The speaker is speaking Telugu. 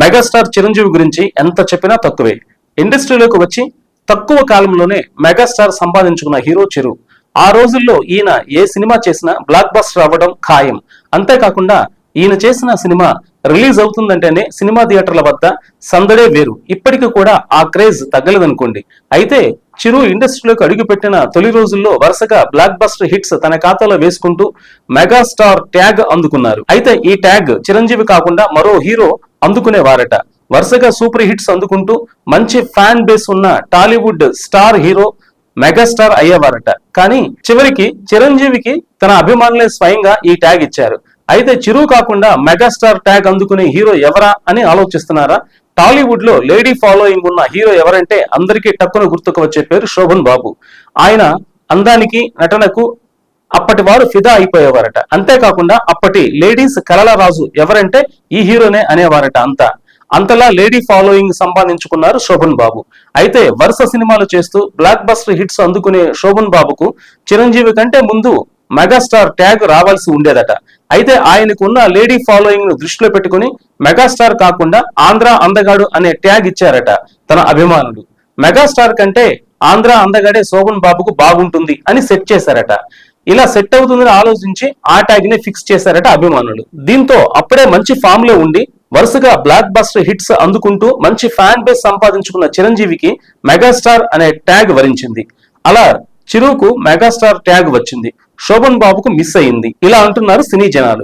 మెగాస్టార్ చిరంజీవి గురించి ఎంత చెప్పినా తక్కువే. ఇండస్ట్రీలోకి వచ్చి తక్కువ కాలంలోనే మెగాస్టార్ సంపాదించుకున్న హీరో చిరు. ఆ రోజుల్లో ఈయన ఏ సినిమా చేసినా బ్లాక్ బస్టర్ అవ్వడం ఖాయం. అంతేకాకుండా ఈయన చేసిన సినిమా రిలీజ్ అవుతుందంటేనే సినిమా థియేటర్ల వద్ద సందడే వేరు. ఇప్పటికీ కూడా ఆ క్రేజ్ తగ్గలేదనుకోండి అయితే చిరు ఇండస్ట్రీలోకి అడుగుపెట్టిన తొలి రోజుల్లో వరుసగా బ్లాక్ బస్టర్ హిట్స్ తన ఖాతాలో వేసుకుంటూ మెగాస్టార్ ట్యాగ్ అందుకున్నారు. అయితే ఈ ట్యాగ్ చిరంజీవి కాకుండా మరో హీరో అందుకునేవారట. వరుసగా సూపర్ హిట్స్ అందుకుంటూ మంచి ఫ్యాన్ బేస్ ఉన్న టాలీవుడ్ స్టార్ హీరో మెగాస్టార్ అయ్యేవారట. కానీ చివరికి చిరంజీవికి తన అభిమానులే స్వయంగా ఈ ట్యాగ్ ఇచ్చారు. అయితే చిరు కాకుండా మెగాస్టార్ ట్యాగ్ అందుకునే హీరో ఎవరా అని ఆలోచిస్తున్నారా? టాలీవుడ్లో లేడీ ఫాలోయింగ్ ఉన్న హీరో ఎవరంటే అందరికీ టక్కున గుర్తుకు వచ్చే పేరు శోభన్ బాబు. ఆయన అందానికి నటనకు అప్పటి వారు ఫిదా అయిపోయేవారట. అంతేకాకుండా అప్పటి లేడీస్ కలల రాజు ఎవరంటే ఈ హీరోనే అనేవారట అంతా. అంతలా లేడీ ఫాలోయింగ్ సంపాదించుకున్నారు శోభన్ బాబు. అయితే వరుస సినిమాలు చేస్తూ బ్లాక్ బస్టర్ హిట్స్ అందుకునే శోభన్ బాబుకు చిరంజీవి కంటే ముందు మెగాస్టార్ ట్యాగ్ రావాల్సి ఉండేదట. అయితే ఆయనకున్న లేడీ ఫాలోయింగ్ను దృష్టిలో పెట్టుకుని మెగాస్టార్ కాకుండా ఆంధ్ర అందగాడు అనే ట్యాగ్ ఇచ్చారట తన అభిమానులు. మెగాస్టార్ కంటే ఆంధ్ర అందగాడే శోభన్ బాబుకు బాగుంటుంది అని సెట్ చేశారట. ఇలా సెట్ అవుతుందని ఆలోచించి ఆ ట్యాగ్ని ఫిక్స్ చేశారట అభిమానులు. దీంతో అప్పుడే మంచి ఫామ్లో ఉండి వరుసగా బ్లాక్ బస్టర్ హిట్స్ అందుకుంటూ మంచి ఫ్యాన్ బేస్ సంపాదించుకున్న చిరంజీవికి మెగాస్టార్ అనే ట్యాగ్ వరించింది. అలా చిరుకు మెగాస్టార్ ట్యాగ్ వచ్చింది. శోభన్ బాబుకు మిస్ అయింది ఇలా అంటున్నారు సినీ జనాలు.